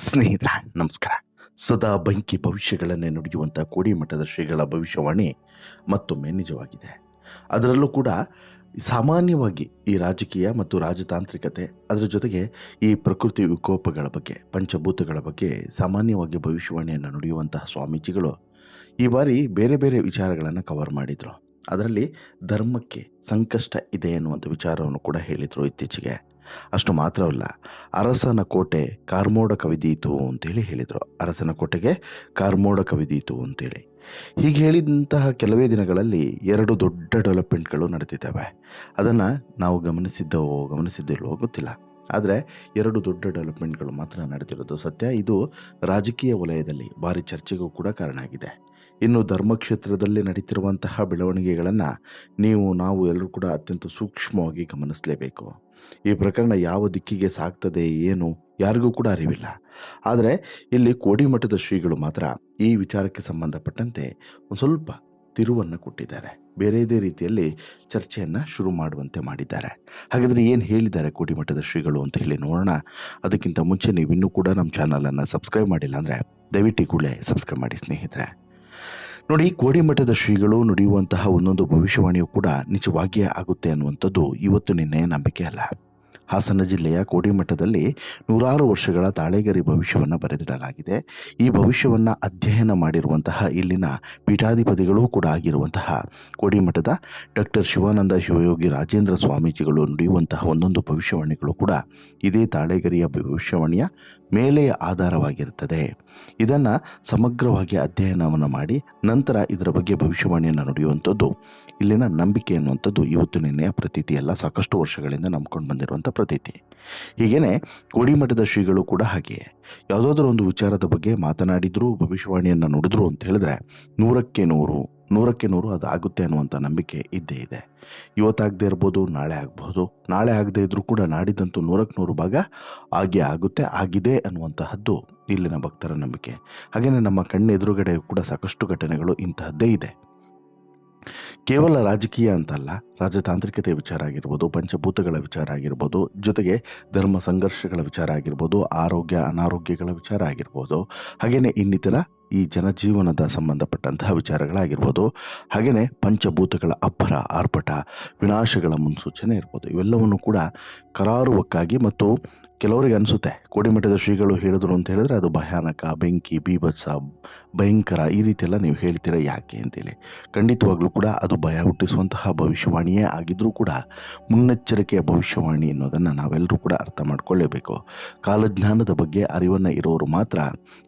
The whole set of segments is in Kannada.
ಸ್ನೇಹಿತರ, ನಮಸ್ಕಾರ. ಸದಾ ಬೆಂಕಿ ಭವಿಷ್ಯಗಳನ್ನೇ ನುಡಿಯುವಂಥ ಕೋಡಿಮಠದ ಶ್ರೀಗಳ ಭವಿಷ್ಯವಾಣಿ ಮತ್ತೊಮ್ಮೆ ನಿಜವಾಗಿದೆ. ಅದರಲ್ಲೂ ಕೂಡ ಸಾಮಾನ್ಯವಾಗಿ ಈ ರಾಜಕೀಯ ಮತ್ತು ರಾಜತಾಂತ್ರಿಕತೆ ಅದರ ಜೊತೆಗೆ ಈ ಪ್ರಕೃತಿ ವಿಕೋಪಗಳ ಬಗ್ಗೆ, ಪಂಚಭೂತಗಳ ಬಗ್ಗೆ ಸಾಮಾನ್ಯವಾಗಿ ಭವಿಷ್ಯವಾಣಿಯನ್ನು ನುಡಿಯುವಂತಹ ಸ್ವಾಮೀಜಿಗಳು ಈ ಬಾರಿ ಬೇರೆ ಬೇರೆ ವಿಚಾರಗಳನ್ನು ಕವರ್ ಮಾಡಿದರು. ಅದರಲ್ಲಿ ಧರ್ಮಕ್ಕೆ ಸಂಕಷ್ಟ ಇದೆ ಎನ್ನುವಂಥ ವಿಚಾರವನ್ನು ಕೂಡ ಹೇಳಿದರು ಇತ್ತೀಚೆಗೆ. ಅಷ್ಟು ಮಾತ್ರವಲ್ಲ ಅರಸನ ಕೋಟೆ ಕಾರ್ಮೋಡ ಕವಿದೀತು ಅಂತೇಳಿ ಹೇಳಿದರು. ಅರಸನ ಕೋಟೆಗೆ ಕಾರ್ಮೋಡ ಕವಿದೀತು ಅಂತೇಳಿ. ಹೀಗೆ ಹೇಳಿದಂತಹ ಕೆಲವೇ ದಿನಗಳಲ್ಲಿ ಎರಡು ದೊಡ್ಡ ಡೆವಲಪ್ಮೆಂಟ್ಗಳು ನಡೆದಿದ್ದಾವೆ ಅದನ್ನು ನಾವು ಗಮನಿಸಿದ್ದವೋ ಗಮನಿಸಿದ್ದಿಲ್ವೋ ಗೊತ್ತಿಲ್ಲ. ಆದರೆ ಎರಡು ದೊಡ್ಡ ಡೆವಲಪ್ಮೆಂಟ್ಗಳು ಮಾತ್ರ ನಡೆದಿರೋದು ಸತ್ಯ, ಇದು ರಾಜಕೀಯ ವಲಯದಲ್ಲಿ ಭಾರಿ ಚರ್ಚೆಗೂ ಕೂಡ ಕಾರಣ ಆಗಿದೆ. ಇನ್ನು ಧರ್ಮಕ್ಷೇತ್ರದಲ್ಲಿ ನಡೀತಿರುವಂತಹ ಬೆಳವಣಿಗೆಗಳನ್ನು ನೀವು, ನಾವು ಎಲ್ಲರೂ ಕೂಡ ಅತ್ಯಂತ ಸೂಕ್ಷ್ಮವಾಗಿ ಗಮನಿಸಲೇಬೇಕು. ಈ ಪ್ರಕರಣ ಯಾವ ದಿಕ್ಕಿಗೆ ಸಾಗ್ತದೆ, ಏನು, ಯಾರಿಗೂ ಕೂಡ ಅರಿವಿಲ್ಲ. ಆದರೆ ಇಲ್ಲಿ ಕೋಡಿಮಠದ ಶ್ರೀಗಳು ಮಾತ್ರ ಈ ವಿಚಾರಕ್ಕೆ ಸಂಬಂಧಪಟ್ಟಂತೆ ಒಂದು ಸ್ವಲ್ಪ ತಿರುವನ್ನು ಕೊಟ್ಟಿದ್ದಾರೆ. ಬೇರೆದೇ ರೀತಿಯಲ್ಲಿ ಚರ್ಚೆಯನ್ನು ಶುರು ಮಾಡುವಂತೆ ಮಾಡಿದ್ದಾರೆ. ಹಾಗಾದರೆ ಏನು ಹೇಳಿದ್ದಾರೆ ಕೋಡಿಮಠದ ಶ್ರೀಗಳು ಅಂತ ಹೇಳಿ ನೋಡೋಣ. ಅದಕ್ಕಿಂತ ಮುಂಚೆ ನೀವು ಇನ್ನೂ ಕೂಡ ನಮ್ಮ ಚಾನಲನ್ನು ಸಬ್ಸ್ಕ್ರೈಬ್ ಮಾಡಿಲ್ಲ ಅಂದರೆ ದಯವಿಟ್ಟು ಕೂಡಲೇ ಸಬ್ಸ್ಕ್ರೈಬ್ ಮಾಡಿ ಸ್ನೇಹಿತರೆ. ನೋಡಿ ಕೋಡಿಮಠದ ಶ್ರೀಗಳು ನುಡಿಯುವಂತಹ ಒಂದೊಂದು ಭವಿಷ್ಯವಾಣಿಯು ಕೂಡ ನಿಜವಾಗಿಯೇ ಆಗುತ್ತೆ ಅನ್ನುವಂಥದ್ದು ಇವತ್ತು ನಿನ್ನೆಯ ನಂಬಿಕೆ ಅಲ್ಲ. ಹಾಸನ ಜಿಲ್ಲೆಯ ಕೋಡಿಮಠದಲ್ಲಿ ನೂರಾರು ವರ್ಷಗಳ ತಾಳೆಗರಿ ಭವಿಷ್ಯವನ್ನು ಬರೆದಿಡಲಾಗಿದೆ. ಈ ಭವಿಷ್ಯವನ್ನು ಅಧ್ಯಯನ ಮಾಡಿರುವಂತಹ ಇಲ್ಲಿನ ಪೀಠಾಧಿಪತಿಗಳೂ ಕೂಡ ಆಗಿರುವಂತಹ ಕೋಡಿಮಠದ ಡಾಕ್ಟರ್ ಶಿವಾನಂದ ಶಿವಯೋಗಿ ರಾಜೇಂದ್ರ ಸ್ವಾಮೀಜಿಗಳು ನುಡಿಯುವಂತಹ ಒಂದೊಂದು ಭವಿಷ್ಯವಾಣಿಗಳು ಕೂಡ ಇದೇ ತಾಳೆಗರಿಯ ಭವಿಷ್ಯವಾಣಿಯ ಮೇಲೆ ಆಧಾರವಾಗಿರುತ್ತದೆ. ಇದನ್ನು ಸಮಗ್ರವಾಗಿ ಅಧ್ಯಯನವನ್ನು ಮಾಡಿ ನಂತರ ಇದರ ಬಗ್ಗೆ ಭವಿಷ್ಯವಾಣಿಯನ್ನು ನುಡಿಯುವಂಥದ್ದು, ಇಲ್ಲಿನ ನಂಬಿಕೆ ಅನ್ನುವಂಥದ್ದು ಇವತ್ತು ನಿನ್ನೆಯ ಪ್ರತೀತಿ ಅಲ್ಲ ಸಾಕಷ್ಟು ವರ್ಷಗಳಿಂದ ನಂಬ್ಕೊಂಡು ಬಂದಿರುವಂಥ ಪ್ರತೀತಿ. ಹೀಗೇನೆ ಕೋಡಿಮಠದ ಶ್ರೀಗಳು ಕೂಡ ಹಾಗೆಯೇ ಯಾವುದಾದ್ರೂ ಒಂದು ವಿಚಾರದ ಬಗ್ಗೆ ಮಾತನಾಡಿದ್ರು, ಭವಿಷ್ಯವಾಣಿಯನ್ನು ನುಡಿದ್ರು ಅಂತ ಹೇಳಿದ್ರೆ ನೂರಕ್ಕೆ ನೂರು ನೂರಕ್ಕೆ ನೂರು ಅದು ಆಗುತ್ತೆ ಅನ್ನುವಂಥ ನಂಬಿಕೆ ಇದ್ದೇ ಇದೆ. ಇವತ್ತಾಗದೇ ಇರ್ಬೋದು, ನಾಳೆ ಆಗಬಹುದು ನಾಳೆ ಆಗದೇ ಇದ್ರೂ ಕೂಡ ನಾಡಿದಂತೂ ನೂರಕ್ಕೆ ನೂರು ಭಾಗ ಆಗಿ ಆಗುತ್ತೆ, ಆಗಿದೆ ಅನ್ನುವಂತಹದ್ದು ಇಲ್ಲಿನ ಭಕ್ತರ ನಂಬಿಕೆ. ಹಾಗೆಯೇ ನಮ್ಮ ಕಣ್ಣ ಎದುರುಗಡೆ ಕೂಡ ಸಾಕಷ್ಟು ಘಟನೆಗಳು ಇಂತಹದ್ದೇ ಇದೆ. ಕೇವಲ ರಾಜಕೀಯ ಅಂತಲ್ಲ ರಾಜತಾಂತ್ರಿಕತೆ ವಿಚಾರ ಆಗಿರ್ಬೋದು, ಪಂಚಭೂತಗಳ ವಿಚಾರ ಆಗಿರ್ಬೋದು, ಜೊತೆಗೆ ಧರ್ಮ ಸಂಘರ್ಷಗಳ ವಿಚಾರ ಆಗಿರ್ಬೋದು, ಆರೋಗ್ಯ, ಅನಾರೋಗ್ಯಗಳ ವಿಚಾರ ಆಗಿರ್ಬೋದು ಹಾಗೆಯೇ ಇನ್ನಿತರ ಈ ಜನಜೀವನದ ಸಂಬಂಧಪಟ್ಟಂತಹ ವಿಚಾರಗಳಾಗಿರ್ಬೋದು ಹಾಗೆಯೇ ಪಂಚಭೂತಗಳ ಅಬ್ಬರ ಆರ್ಭಟ, ವಿನಾಶಗಳ ಮುನ್ಸೂಚನೆ ಇರ್ಬೋದು, ಇವೆಲ್ಲವನ್ನು ಕೂಡ ಕರಾರುವಕ್ಕಾಗಿ ಮತ್ತು ಕೆಲವರಿಗೆ ಅನಿಸುತ್ತೆ. ಕೋಡಿಮಠದ ಶ್ರೀಗಳು ಹೇಳಿದ್ರು ಅಂತ ಹೇಳಿದ್ರೆ ಅದು ಭಯಾನಕ, ಬೆಂಕಿ, ಬೀಭತ್ಸ, ಭಯಂಕರ ಈ ರೀತಿ ಎಲ್ಲ ನೀವು ಹೇಳ್ತೀರ ಯಾಕೆ ಅಂತೇಳಿ. ಖಂಡಿತವಾಗ್ಲೂ ಕೂಡ ಅದು ಭಯ ಹುಟ್ಟಿಸುವಂತಹ ಭವಿಷ್ಯವಾಣಿಯೇ ಆಗಿದ್ರೂ ಕೂಡ ಮುನ್ನೆಚ್ಚರಿಕೆಯ ಭವಿಷ್ಯವಾಣಿ ಅನ್ನೋದನ್ನು ನಾವೆಲ್ಲರೂ ಕೂಡ ಅರ್ಥ ಮಾಡಿಕೊಳ್ಳೇಬೇಕು. ಕಾಲಜ್ಞಾನದ ಬಗ್ಗೆ ಅರಿವನ್ನು ಇರೋರು ಮಾತ್ರ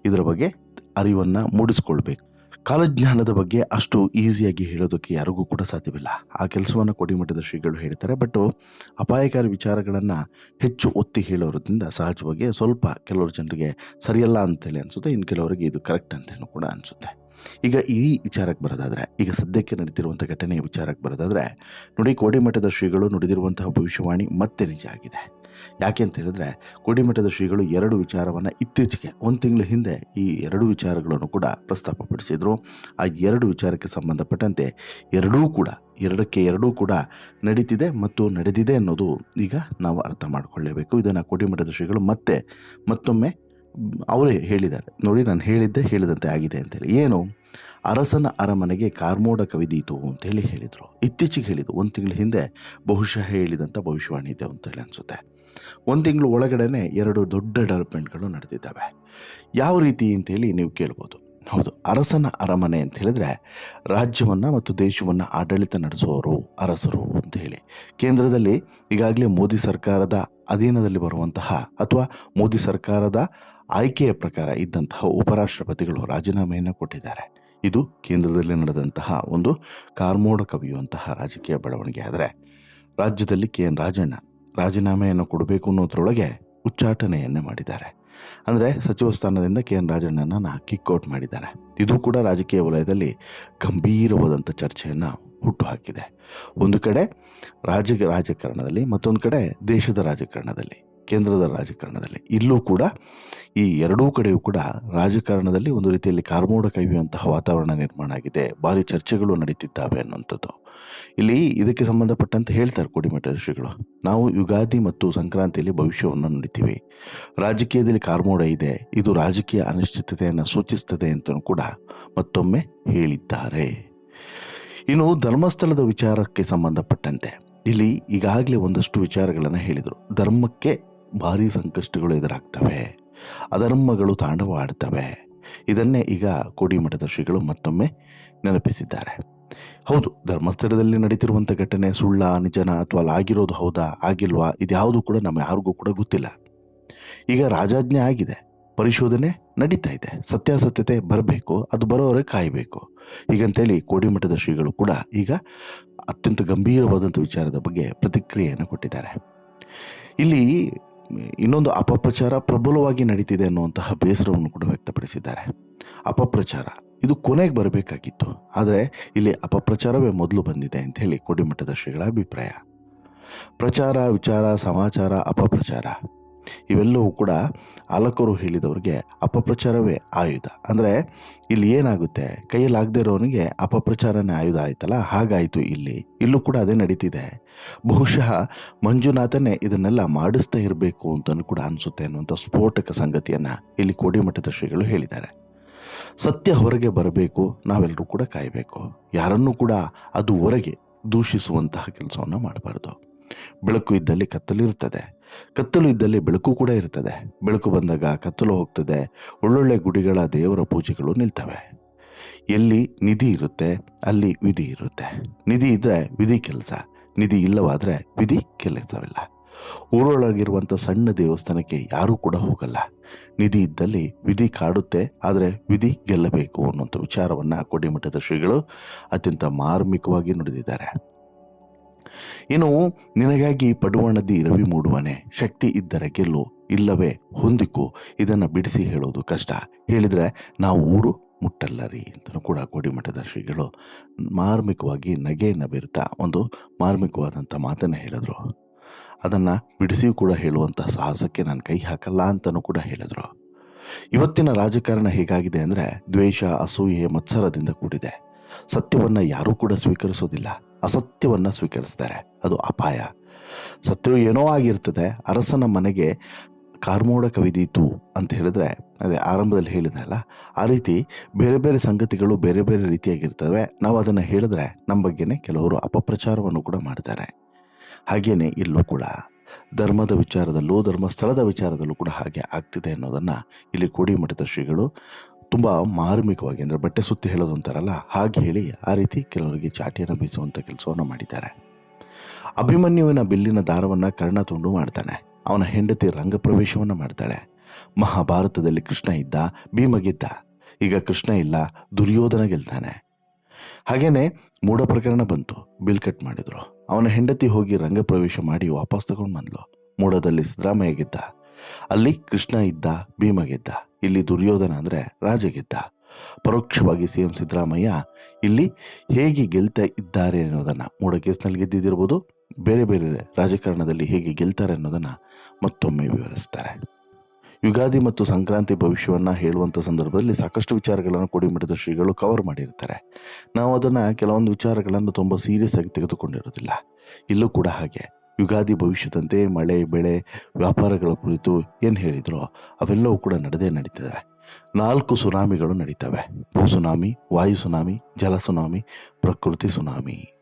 ಇದರ ಬಗ್ಗೆ ಅರಿವನ್ನು ಮೂಡಿಸ್ಕೊಳ್ಬೇಕು. ಕಾಲಜ್ಞಾನದ ಬಗ್ಗೆ ಅಷ್ಟು ಈಸಿಯಾಗಿ ಹೇಳೋದಕ್ಕೆ ಯಾರಿಗೂ ಕೂಡ ಸಾಧ್ಯವಿಲ್ಲ. ಆ ಕೆಲಸವನ್ನು ಕೋಡಿಮಠದ ಶ್ರೀಗಳು ಹೇಳ್ತಾರೆ ಬಟ್ ಅಪಾಯಕಾರಿ ವಿಚಾರಗಳನ್ನು ಹೆಚ್ಚು ಒತ್ತಿ ಹೇಳೋದ್ರಿಂದ ಸಹಜವಾಗಿ ಸ್ವಲ್ಪ ಕೆಲವರು ಜನರಿಗೆ ಸರಿಯಲ್ಲ ಅಂತೇಳಿ ಅನಿಸುತ್ತೆ. ಇನ್ನು ಕೆಲವರಿಗೆ ಇದು ಕರೆಕ್ಟ್ ಅಂತೇಳಿ ಕೂಡ ಅನಿಸುತ್ತೆ. ಈಗ ಈ ವಿಚಾರಕ್ಕೆ ಬರೋದಾದರೆ, ಈಗ ಸದ್ಯಕ್ಕೆ ನಡೀತಿರುವಂಥ ಘಟನೆಯ ವಿಚಾರಕ್ಕೆ ಬರೋದಾದರೆ, ನೋಡಿ ಕೋಡಿಮಠದ ಶ್ರೀಗಳು ನುಡಿದಿರುವಂತಹ ಭವಿಷ್ಯವಾಣಿ ಮತ್ತೆ ನಿಜ ಆಗಿದೆ. ಯಾಕೆ ಅಂತ ಹೇಳಿದ್ರೆ ಕೋಡಿಮಠದ ಶ್ರೀಗಳು ಎರಡು ವಿಚಾರವನ್ನು ಇತ್ತೀಚೆಗೆ ಒಂದು ತಿಂಗಳ ಹಿಂದೆ ಈ ಎರಡು ವಿಚಾರಗಳನ್ನು ಕೂಡ ಪ್ರಸ್ತಾಪಪಡಿಸಿದ್ರು. ಆ ಎರಡು ವಿಚಾರಕ್ಕೆ ಸಂಬಂಧಪಟ್ಟಂತೆ ಎರಡೂ ಕೂಡ, ಎರಡಕ್ಕೆ ಎರಡೂ ಕೂಡ ನಡೀತಿದೆ ಮತ್ತು ನಡೆದಿದೆ ಅನ್ನೋದು ಈಗ ನಾವು ಅರ್ಥ ಮಾಡಿಕೊಳ್ಳೇಬೇಕು. ಇದನ್ನು ಕೋಡಿಮಠದ ಶ್ರೀಗಳು ಮತ್ತೆ, ಮತ್ತೊಮ್ಮೆ ಅವರೇ ಹೇಳಿದ್ದಾರೆ. ನೋಡಿ, ನಾನು ಹೇಳಿದ್ದೆ, ಹೇಳಿದಂತೆ ಆಗಿದೆ ಅಂತೇಳಿ. ಏನು? ಅರಸನ ಅರಮನೆಗೆ ಕಾರ್ಮೋಡ ಕವಿದೀತು ಅಂತೇಳಿ ಹೇಳಿದರು. ಇತ್ತೀಚೆಗೆ ಹೇಳಿದ್ದು, ಒಂದು ತಿಂಗಳ ಹಿಂದೆ ಬಹುಶಃ ಹೇಳಿದಂಥ ಭವಿಷ್ಯವಾಣಿ ಇದೆ ಅಂತೇಳಿ ಅನಿಸುತ್ತೆ. ಒಂದು ತಿಂಗಳು ಒಳಗಡೆನೆ ಎರಡು ದೊಡ್ಡ ಡೆವಲಪ್ಮೆಂಟ್ಗಳು ನಡೆದಿದ್ದಾವೆ. ಯಾವ ರೀತಿ ಅಂತೇಳಿ ನೀವು ಕೇಳ್ಬೋದು. ಹೌದು, ಅರಸನ ಅರಮನೆ ಅಂತ ಹೇಳಿದ್ರೆ ರಾಜ್ಯವನ್ನು ಮತ್ತು ದೇಶವನ್ನು ಆಡಳಿತ ನಡೆಸುವವರು ಅರಸರು ಅಂತ ಹೇಳಿ. ಕೇಂದ್ರದಲ್ಲಿ ಈಗಾಗಲೇ ಮೋದಿ ಸರ್ಕಾರದ ಅಧೀನದಲ್ಲಿ ಬರುವಂತಹ ಅಥವಾ ಮೋದಿ ಸರ್ಕಾರದ ಆಯ್ಕೆಯ ಪ್ರಕಾರ ಇದ್ದಂತಹ ಉಪರಾಷ್ಟ್ರಪತಿಗಳು ರಾಜೀನಾಮೆಯನ್ನು ಕೊಟ್ಟಿದ್ದಾರೆ. ಇದು ಕೇಂದ್ರದಲ್ಲಿ ನಡೆದಂತಹ ಒಂದು ಕಾರ್ಮೋಡ ಕವಿಯುವಂತಹ ರಾಜಕೀಯ ಬೆಳವಣಿಗೆ ಆದರೆ ರಾಜ್ಯದಲ್ಲಿ ಕೆ ಎನ್ ರಾಜಣ್ಣ ರಾಜೀನಾಮೆಯನ್ನು ಕೊಡಬೇಕು ಅನ್ನೋದ್ರೊಳಗೆ ಉಚ್ಚಾಟನೆಯನ್ನೇ ಮಾಡಿದ್ದಾರೆ. ಅಂದರೆ ಸಚಿವ ಸ್ಥಾನದಿಂದ ಕೆ ಎನ್ ರಾಜಣ್ಣನ ಕಿಕ್ಔಟ್ ಮಾಡಿದ್ದಾರೆ. ಇದು ಕೂಡ ರಾಜಕೀಯ ವಲಯದಲ್ಲಿ ಗಂಭೀರವಾದಂಥ ಚರ್ಚೆಯನ್ನು ಹುಟ್ಟುಹಾಕಿದೆ. ಒಂದು ಕಡೆ ರಾಜ ರಾಜಕಾರಣದಲ್ಲಿ, ಮತ್ತೊಂದು ಕಡೆ ದೇಶದ ರಾಜಕಾರಣದಲ್ಲಿ, ಕೇಂದ್ರದ ರಾಜಕಾರಣದಲ್ಲಿ. ಇಲ್ಲೂ ಕೂಡ ಈ ಎರಡೂ ಕಡೆಯೂ ಕೂಡ ರಾಜಕಾರಣದಲ್ಲಿ ಒಂದು ರೀತಿಯಲ್ಲಿ ಕಾರ್ಮೋಡ ಕೈಯುವಂತಹ ವಾತಾವರಣ ನಿರ್ಮಾಣ ಆಗಿದೆ. ಭಾರಿ ಚರ್ಚೆಗಳು ನಡೀತಿದ್ದಾವೆ ಅನ್ನುವಂಥದ್ದು. ಇಲ್ಲಿ ಇದಕ್ಕೆ ಸಂಬಂಧಪಟ್ಟಂತೆ ಹೇಳ್ತಾರೆ ಕೋಡಿಮಠದ ಶ್ರೀಗಳು ನಾವು ಯುಗಾದಿ ಮತ್ತು ಸಂಕ್ರಾಂತಿಯಲ್ಲಿ ಭವಿಷ್ಯವನ್ನು ನುಡಿತೀವಿ ರಾಜಕೀಯದಲ್ಲಿ ಕಾರ್ಮೋಡ ಇದೆ. ಇದು ರಾಜಕೀಯ ಅನಿಶ್ಚಿತತೆಯನ್ನು ಸೂಚಿಸ್ತದೆ ಅಂತ ಕೂಡ ಮತ್ತೊಮ್ಮೆ ಹೇಳಿದ್ದಾರೆ. ಇನ್ನು ಧರ್ಮಸ್ಥಳದ ವಿಚಾರಕ್ಕೆ ಸಂಬಂಧಪಟ್ಟಂತೆ ಇಲ್ಲಿ ಈಗಾಗಲೇ ಒಂದಷ್ಟು ವಿಚಾರಗಳನ್ನು ಹೇಳಿದರು. ಧರ್ಮಕ್ಕೆ ಭಾರಿ ಸಂಕಷ್ಟಗಳು ಎದುರಾಗ್ತವೆ. ಅಧರ್ಮಗಳು ತಾಂಡವಾಡ್ತವೆ ಇದನ್ನೇ ಈಗ ಕೋಡಿಮಠದ ಶ್ರೀಗಳು ಮತ್ತೊಮ್ಮೆ ನೆನಪಿಸಿದ್ದಾರೆ. ಹೌದು, ಧರ್ಮಸ್ಥಳದಲ್ಲಿ ನಡೀತಿರುವಂಥ ಘಟನೆ ಸುಳ್ಳ ನಿಜನ ಅಥವಾ ಅಲ್ಲಿ ಆಗಿರೋದು ಹೌದಾ, ಆಗಿಲ್ವಾ, ಇದ್ಯಾವುದು ಕೂಡ ನಮ್ಮ ಯಾರಿಗೂ ಕೂಡ ಗೊತ್ತಿಲ್ಲ. ಈಗ ರಾಜಾಜ್ಞೆ ಆಗಿದೆ, ಪರಿಶೋಧನೆ ನಡೀತಾ ಇದೆ, ಸತ್ಯಾಸತ್ಯತೆ ಬರಬೇಕು, ಅದು ಬರೋವರೆಗೆ ಕಾಯಬೇಕು. ಹೀಗಂತೇಳಿ ಕೋಡಿಮಠದ ಶ್ರೀಗಳು ಕೂಡ ಈಗ ಅತ್ಯಂತ ಗಂಭೀರವಾದಂಥ ವಿಚಾರದ ಬಗ್ಗೆ ಪ್ರತಿಕ್ರಿಯೆಯನ್ನು ಕೊಟ್ಟಿದ್ದಾರೆ. ಇಲ್ಲಿ ಇನ್ನೊಂದು ಅಪಪ್ರಚಾರ ಪ್ರಬಲವಾಗಿ ನಡೀತಿದೆ ಅನ್ನುವಂತಹ ಬೇಸರವನ್ನು ಕೂಡ ವ್ಯಕ್ತಪಡಿಸಿದ್ದಾರೆ. ಅಪಪ್ರಚಾರ ಇದು ಕೊನೆಗೆ ಬರಬೇಕಾಗಿತ್ತು. ಆದರೆ ಇಲ್ಲಿ ಅಪಪ್ರಚಾರವೇ ಮೊದಲು ಬಂದಿದೆ ಅಂತ ಹೇಳಿ ಕೋಡಿಮಠದ ಶ್ರೀಗಳ ಅಭಿಪ್ರಾಯ. ಪ್ರಚಾರ, ವಿಚಾರ, ಸಮಾಚಾರ, ಅಪಪ್ರಚಾರ. ಇವೆಲ್ಲವೂ ಕೂಡ ಆಲಕರು ಹೇಳಿದವ್ರಿಗೆ ಅಪಪ್ರಚಾರವೇ ಆಯುಧ. ಅಂದರೆ ಇಲ್ಲಿ ಏನಾಗುತ್ತೆ? ಕೈಯಲ್ಲಿ ಆಗದೆ ಇರೋನಿಗೆ ಅಪಪ್ರಚಾರನೇ ಆಯುಧ ಆಯ್ತಲ್ಲ? ಹಾಗಾಯಿತು ಇಲ್ಲಿ. ಇಲ್ಲೂ ಕೂಡ ಅದೇ ನಡೀತಿದೆ. ಬಹುಶಃ ಮಂಜುನಾಥನೇ ಇದನ್ನೆಲ್ಲ ಮಾಡಿಸ್ತಾ ಇರಬೇಕು ಅಂತಲೂ ಕೂಡ ಅನಿಸುತ್ತೆ ಅನ್ನುವಂಥ ಸ್ಫೋಟಕ ಸಂಗತಿಯನ್ನು ಇಲ್ಲಿ ಕೋಡಿಮಠದ ಶ್ರೀಗಳು ಹೇಳಿದ್ದಾರೆ. ಸತ್ಯ ಹೊರಗೆ ಬರಬೇಕು, ನಾವೆಲ್ಲರೂ ಕೂಡ ಕಾಯಬೇಕು. ಯಾರನ್ನೂ ಕೂಡ ಅದು ಹೊರಗೆ ದೂಷಿಸುವಂತಹ ಕೆಲಸವನ್ನು ಮಾಡಬಾರ್ದು. ಬೆಳಕು ಇದ್ದಲ್ಲಿ ಕತ್ತಲು ಇರ್ತದೆ. ಕತ್ತಲು ಇದ್ದಲ್ಲಿ ಬೆಳಕು ಕೂಡ ಇರ್ತದೆ. ಬೆಳಕು ಬಂದಾಗ ಕತ್ತಲು ಹೋಗ್ತದೆ. ಒಳ್ಳೊಳ್ಳೆ ಗುಡಿಗಳ ದೇವರ ಪೂಜೆಗಳು ನಿಲ್ತವೆ. ಎಲ್ಲಿ ನಿಧಿ ಇರುತ್ತೆ, ಅಲ್ಲಿ ವಿಧಿ ಇರುತ್ತೆ. ನಿಧಿ ಇದ್ದರೆ ವಿಧಿ ಕೆಲಸ. ನಿಧಿ ಇಲ್ಲವಾದರೆ ವಿಧಿ ಕೆಲಸವಿಲ್ಲ. ಊರೊಳಗಿರುವಂಥ ಸಣ್ಣ ದೇವಸ್ಥಾನಕ್ಕೆ ಯಾರೂ ಕೂಡ ಹೋಗಲ್ಲ. ನಿಧಿ ಇದ್ದಲ್ಲಿ ವಿಧಿ ಕಾಡುತ್ತೆ, ಆದರೆ ವಿಧಿ ಗೆಲ್ಲಬೇಕು ಅನ್ನುವಂಥ ವಿಚಾರವನ್ನು ಕೋಡಿಮಠದ ಶ್ರೀಗಳು ಅತ್ಯಂತ ಮಾರ್ಮಿಕವಾಗಿ ನುಡಿದಿದ್ದಾರೆ. ಇನ್ನು ನಿನಗಾಗಿ ಪಡುವಣದಿ ರವಿ ಮೂಡುವನೆ, ಶಕ್ತಿ ಇದ್ದರೆ ಗೆಲ್ಲು, ಇಲ್ಲವೇ ಹೊಂದಿಕು, ಇದನ್ನು ಬಿಡಿಸಿ ಹೇಳೋದು ಕಷ್ಟ. ಹೇಳಿದರೆ ನಾವು ಊರು ಮುಟ್ಟಲ್ಲರಿ ಅಂತಲೂ ಕೂಡ ಕೋಡಿಮಠದ ಶ್ರೀಗಳು ಮಾರ್ಮಿಕವಾಗಿ ನಗೆಯನ್ನು ಬೀರುತ್ತಾ ಒಂದು ಮಾರ್ಮಿಕವಾದಂಥ ಮಾತನ್ನು ಹೇಳಿದ್ರು. ಅದನ್ನು ಬಿಡಿಸಿಯೂ ಕೂಡ ಹೇಳುವಂಥ ಸಾಹಸಕ್ಕೆ ನಾನು ಕೈ ಹಾಕಲ್ಲ ಅಂತಲೂ ಕೂಡ ಹೇಳಿದರು. ಇವತ್ತಿನ ರಾಜಕಾರಣ ಹೇಗಾಗಿದೆ ಅಂದರೆ ದ್ವೇಷ, ಅಸೂಯೆ, ಮತ್ಸರದಿಂದ ಕೂಡಿದೆ. ಸತ್ಯವನ್ನು ಯಾರೂ ಕೂಡ ಸ್ವೀಕರಿಸೋದಿಲ್ಲ. ಅಸತ್ಯವನ್ನು ಸ್ವೀಕರಿಸ್ತಾರೆ. ಅದು ಅಪಾಯ. ಸತ್ಯವು ಏನೋ ಆಗಿರ್ತದೆ. ಅರಸನ ಮನೆಗೆ ಕಾರ್ಮೋಡ ಕವಿದೀತು ಅಂತ ಹೇಳಿದ್ರೆ, ಅದೇ ಆರಂಭದಲ್ಲಿ ಹೇಳಿದಲ್ಲ ಆ ರೀತಿ ಬೇರೆ ಬೇರೆ ಸಂಗತಿಗಳು ಬೇರೆ ಬೇರೆ ರೀತಿಯಾಗಿರ್ತವೆ. ನಾವು ಅದನ್ನು ಹೇಳಿದ್ರೆ ನಮ್ಮ ಬಗ್ಗೆನೇ ಕೆಲವರು ಅಪಪ್ರಚಾರವನ್ನು ಕೂಡ ಮಾಡ್ತಾರೆ. ಹಾಗೇನೆ ಇಲ್ಲೂ ಕೂಡ ಧರ್ಮದ ವಿಚಾರದಲ್ಲೂ ಧರ್ಮಸ್ಥಳದ ವಿಚಾರದಲ್ಲೂ ಕೂಡ ಹಾಗೆ ಆಗ್ತಿದೆ ಅನ್ನೋದನ್ನು ಇಲ್ಲಿ ಕೋಡಿಮಠದ ಶ್ರೀಗಳು ತುಂಬ ಮಾರ್ಮಿಕವಾಗಿ ಅಂದರೆ ಬಟ್ಟೆ ಸುತ್ತಿ ಹೇಳೋದು ಅಂತಾರಲ್ಲ, ಹಾಗೆ ಹೇಳಿ ಆ ರೀತಿ ಕೆಲವರಿಗೆ ಚಾಟಿಯನ್ನು ಬೀಸುವಂಥ ಕೆಲಸವನ್ನು ಮಾಡಿದ್ದಾರೆ. ಅಭಿಮನ್ಯುವಿನ ಬಿಲ್ಲಿನ ದಾರವನ್ನು ಕರ್ಣ ತುಂಡು ಮಾಡ್ತಾನೆ. ಅವನ ಹೆಂಡತಿ ರಂಗಪ್ರವೇಶವನ್ನು ಮಾಡ್ತಾಳೆ. ಮಹಾಭಾರತದಲ್ಲಿ ಕೃಷ್ಣ ಇದ್ದ, ಭೀಮಗಿದ್ದ. ಈಗ ಕೃಷ್ಣ ಇಲ್ಲ, ದುರ್ಯೋಧನ ಗೆಲ್ತಾನೆ. ಹಾಗೇನೆ ಮೂಢ ಪ್ರಕರಣ ಬಂತು, ಬಿಲ್ ಕಟ್ ಮಾಡಿದ್ರು. ಅವನ ಹೆಂಡತಿ ಹೋಗಿ ರಂಗಪ್ರವೇಶ ಮಾಡಿ ವಾಪಸ್ ತಗೊಂಡು ಬಂದ್ಲು. ಮೂಡದಲ್ಲಿ ಸಿದ್ದರಾಮಯ್ಯ ಗೆದ್ದ. ಅಲ್ಲಿ ಕೃಷ್ಣ ಇದ್ದ, ಭೀಮ ಗೆದ್ದ, ಇಲ್ಲಿ ದುರ್ಯೋಧನ ಅಂದರೆ ರಾಜ ಗೆದ್ದ. ಪರೋಕ್ಷವಾಗಿ ಸಿ ಎಂ ಸಿದ್ದರಾಮಯ್ಯ ಇಲ್ಲಿ ಹೇಗೆ ಗೆಲ್ತಾ ಇದ್ದಾರೆ ಅನ್ನೋದನ್ನು ಮೂಡ ಕೇಸ್ನಲ್ಲಿ ಗೆದ್ದಿದ್ದಿರ್ಬೋದು, ಬೇರೆ ಬೇರೆ ರಾಜಕಾರಣದಲ್ಲಿ ಹೇಗೆ ಗೆಲ್ತಾರೆ ಅನ್ನೋದನ್ನು ಮತ್ತೊಮ್ಮೆ ವಿವರಿಸ್ತಾರೆ. ಯುಗಾದಿ ಮತ್ತು ಸಂಕ್ರಾಂತಿ ಭವಿಷ್ಯವನ್ನು ಹೇಳುವಂಥ ಸಂದರ್ಭದಲ್ಲಿ ಸಾಕಷ್ಟು ವಿಚಾರಗಳನ್ನು ಕೊಡಿಮಠದ ಶ್ರೀಗಳು ಕವರ್ ಮಾಡಿರ್ತಾರೆ. ನಾವು ಅದನ್ನು ಕೆಲವೊಂದು ವಿಚಾರಗಳನ್ನು ತುಂಬ ಸೀರಿಯಸ್ ಆಗಿ ತೆಗೆದುಕೊಂಡಿರೋದಿಲ್ಲ ಇಲ್ಲೂ ಕೂಡ ಹಾಗೆ. ಯುಗಾದಿ ಭವಿಷ್ಯದಂತೆ ಮಳೆ, ಬೆಳೆ, ವ್ಯಾಪಾರಗಳ ಕುರಿತು ಏನು ಹೇಳಿದ್ರೋ ಅವೆಲ್ಲವೂ ಕೂಡ ನಡೆದೇ ನಡೀತವೆ ನಾಲ್ಕು ಸುನಾಮಿಗಳು ನಡೀತವೆ. ಭೂ ಸುನಾಮಿ, ವಾಯು ಸುನಾಮಿ, ಜಲ ಸುನಾಮಿ, ಪ್ರಕೃತಿ ಸುನಾಮಿ.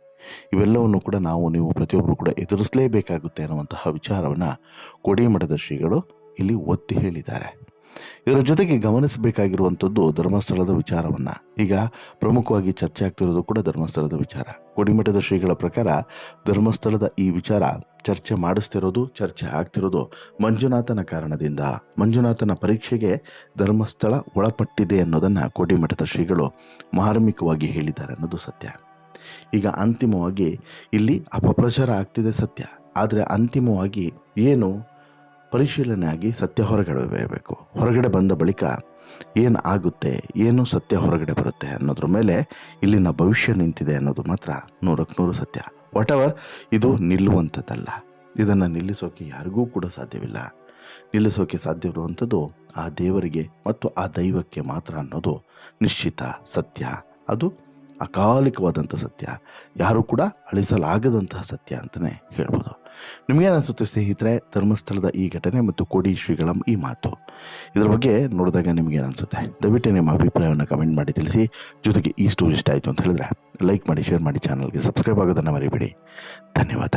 ಇವೆಲ್ಲವನ್ನು ಕೂಡ ನಾವು, ನೀವು ಪ್ರತಿಯೊಬ್ಬರು ಕೂಡ ಎದುರಿಸಲೇಬೇಕಾಗುತ್ತೆ ಅನ್ನುವಂತಹ ವಿಚಾರವನ್ನು ಕೊಡಿಮಠದ ಶ್ರೀಗಳು ಇಲ್ಲಿ ಒತ್ತಿ ಹೇಳಿದ್ದಾರೆ. ಇದರ ಜೊತೆಗೆ ಗಮನಿಸಬೇಕಾಗಿರುವಂಥದ್ದು ಧರ್ಮಸ್ಥಳದ ವಿಚಾರವನ್ನು. ಈಗ ಪ್ರಮುಖವಾಗಿ ಚರ್ಚೆ ಆಗ್ತಿರೋದು ಕೂಡ ಧರ್ಮಸ್ಥಳದ ವಿಚಾರ. ಕೊಡಿಮಠದ ಶ್ರೀಗಳ ಪ್ರಕಾರ ಧರ್ಮಸ್ಥಳದ ಈ ವಿಚಾರ ಚರ್ಚೆ ಮಾಡಿಸ್ತಿರೋದು, ಚರ್ಚೆ ಆಗ್ತಿರೋದು ಮಂಜುನಾಥನ ಕಾರಣದಿಂದ. ಮಂಜುನಾಥನ ಪರೀಕ್ಷೆಗೆ ಧರ್ಮಸ್ಥಳ ಒಳಪಟ್ಟಿದೆ ಅನ್ನೋದನ್ನು ಕೋಡಿಮಠದ ಶ್ರೀಗಳು ಮಾರ್ಮಿಕವಾಗಿ ಹೇಳಿದ್ದಾರೆ ಅನ್ನೋದು ಸತ್ಯ. ಈಗ ಅಂತಿಮವಾಗಿ ಇಲ್ಲಿ ಅಪಪ್ರಚಾರ ಆಗ್ತಿದೆ ಸತ್ಯ. ಆದರೆ ಅಂತಿಮವಾಗಿ ಏನು ಪರಿಶೀಲನೆ ಆಗಿ ಸತ್ಯ ಹೊರಗಡೆ ಬರಬೇಕು ಹೊರಗಡೆ ಬಂದ ಬಳಿಕ ಏನು ಆಗುತ್ತೆ, ಏನು ಸತ್ಯ ಹೊರಗಡೆ ಬರುತ್ತೆ ಅನ್ನೋದ್ರ ಮೇಲೆ ಇಲ್ಲಿನ ಭವಿಷ್ಯ ನಿಂತಿದೆ ಅನ್ನೋದು ಮಾತ್ರ ನೂರಕ್ಕೆ ನೂರು ಸತ್ಯ. ವಾಟ್ ಎವರ್ ಇದು ನಿಲ್ಲುವಂಥದ್ದಲ್ಲ. ಇದನ್ನು ನಿಲ್ಲಿಸೋಕೆ ಯಾರಿಗೂ ಕೂಡ ಸಾಧ್ಯವಿಲ್ಲ. ನಿಲ್ಲಿಸೋಕೆ ಸಾಧ್ಯವಿರುವಂಥದ್ದು ಆ ದೇವರಿಗೆ ಮತ್ತು ಆ ದೈವಕ್ಕೆ ಮಾತ್ರ ಅನ್ನೋದು ನಿಶ್ಚಿತ ಸತ್ಯ. ಅದು ಅಕಾಲಿಕವಾದಂಥ ಸತ್ಯ. ಯಾರೂ ಕೂಡ ಅಳಿಸಲಾಗದಂತಹ ಸತ್ಯ ಅಂತಲೇ ಹೇಳ್ಬೋದು. ನಿಮಗೇನು ಅನಿಸುತ್ತೆ ಸ್ನೇಹಿತರೆ, ಧರ್ಮಸ್ಥಳದ ಈ ಘಟನೆ ಮತ್ತು ಕೋಡಿ ಶ್ರೀಗಳ ಈ ಮಾತು? ಇದರ ಬಗ್ಗೆ ನೋಡಿದಾಗ ನಿಮಗೇನು ಅನಿಸುತ್ತೆ ದಯವಿಟ್ಟು ನಿಮ್ಮ ಅಭಿಪ್ರಾಯವನ್ನು ಕಮೆಂಟ್ ಮಾಡಿ ತಿಳಿಸಿ. ಜೊತೆಗೆ ಈ ಸ್ಟೋರಿ ಇಷ್ಟ ಆಯಿತು ಅಂತ ಹೇಳಿದ್ರೆ ಲೈಕ್ ಮಾಡಿ, ಶೇರ್ ಮಾಡಿ, ಚಾನಲ್ಗೆ ಸಬ್ಸ್ಕ್ರೈಬ್ ಆಗೋದನ್ನು ಮರಿಬೇಡಿ. ಧನ್ಯವಾದ.